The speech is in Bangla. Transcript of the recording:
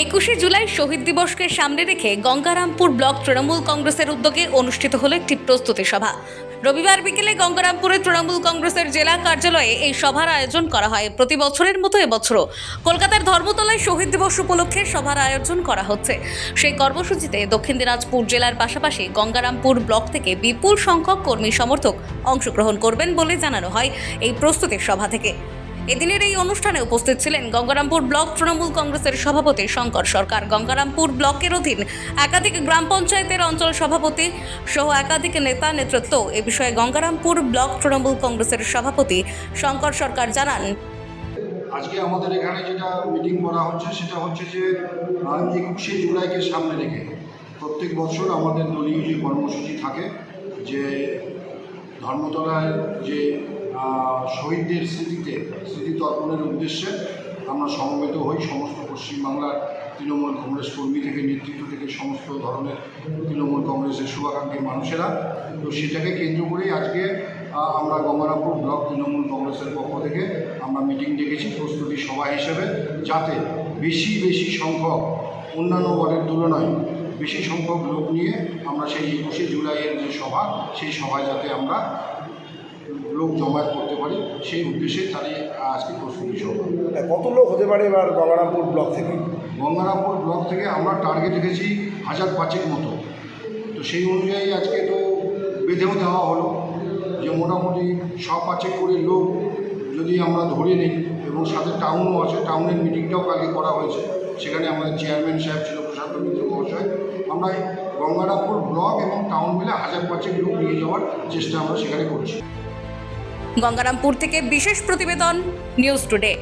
একুশে জুলাই শহীদ দিবসকে সামনে রেখে গঙ্গারামপুর ব্লক তৃণমূল কংগ্রেসের উদ্যোগে অনুষ্ঠিত হলো একটি প্রস্তুতি সভা। রবিবার বিকেলে গঙ্গারামপুরে তৃণমূল কংগ্রেসের জেলা কার্যালয়ে এই সভার আয়োজন করা হয়। প্রতি বছরের মতো এবছরও কলকাতার ধর্মতলায় শহীদ দিবস উপলক্ষে সভার আয়োজন করা হচ্ছে। সেই কর্মসূচিতে দক্ষিণ দিনাজপুর জেলার পাশাপাশি গঙ্গারামপুর ব্লক থেকে বিপুল সংখ্যক কর্মী সমর্থক অংশগ্রহণ করবেন বলে জানানো হয় এই প্রস্তুতি সভা থেকে। এদিনের এই অনুষ্ঠানে উপস্থিত ছিলেন গঙ্গারামপুর ব্লক তৃণমূল কংগ্রেসের সভাপতি শঙ্কর সরকার। গঙ্গারামপুর ব্লকের অধীন একাধিক গ্রাম পঞ্চায়েতের অঞ্চল সভাপতি সহ একাধিক নেতা নেতৃত্ব। এ বিষয়ে গঙ্গারামপুর ব্লক তৃণমূল কংগ্রেসের সভাপতি শঙ্কর সরকার জানান। আজকে আমাদের এখানে যেটা মিটিং করা হচ্ছে, সেটা হচ্ছে যে একুশে জুলাইকে সামনে রেখে প্রত্যেক বছর আমাদের দলীয় যে কর্মসূচি থাকে, যে ধর্মতলায় যে শহীদদের স্মৃতিতে, স্মৃতি তর্পণের উদ্দেশ্যে আমরা সমবেত হই সমস্ত পশ্চিমবাংলার তৃণমূল কংগ্রেস কর্মী থেকে, নেতৃত্ব থেকে, সমস্ত ধরনের তৃণমূল কংগ্রেসের শুভাকাঙ্ক্ষী মানুষেরা। তো সেটাকে কেন্দ্র করেই আজকে আমরা গঙ্গারামপুর ব্লক তৃণমূল কংগ্রেসের পক্ষ থেকে আমরা মিটিং ডেকেছি প্রস্তুতি সভা হিসেবে, যাতে বেশি বেশি সংখ্যক অন্যান্য ওয়ার্ডের তুলনায় বেশি সংখ্যক লোক নিয়ে আমরা সেই একুশে জুলাইয়ের যে সভা সেই সভায় যাতে আমরা লোক জমায়েত করতে পারি সেই উদ্দেশ্যে তারই আজকে প্রস্তুতি সভা। কত লোক হতে পারে এবার গঙ্গারামপুর ব্লক থেকে? গঙ্গারামপুর ব্লক থেকে আমরা টার্গেট রেখেছি হাজার পাঁচেক মতো। তো সেই অনুযায়ী আজকে তো বেঁধেও দেওয়া হলো যে মোটামুটি সব পাঁচেক করে লোক যদি আমরা ধরে নিই, এবং সাথে টাউনও আছে টাউনের মিটিংটাও কালকে করা হয়েছে। সেখানে আমাদের চেয়ারম্যান সাহেব ছিল, প্রশান্ত মিত্র মহাশয়। আমরা গঙ্গারামপুর ব্লক এবং টাউন মিলে হাজার পাঁচেক লোক নিয়ে যাওয়ার চেষ্টা আমরা সেখানে করছি। গঙ্গারামপুর থেকে বিশেষ প্রতিবেদন নিউজ টুডে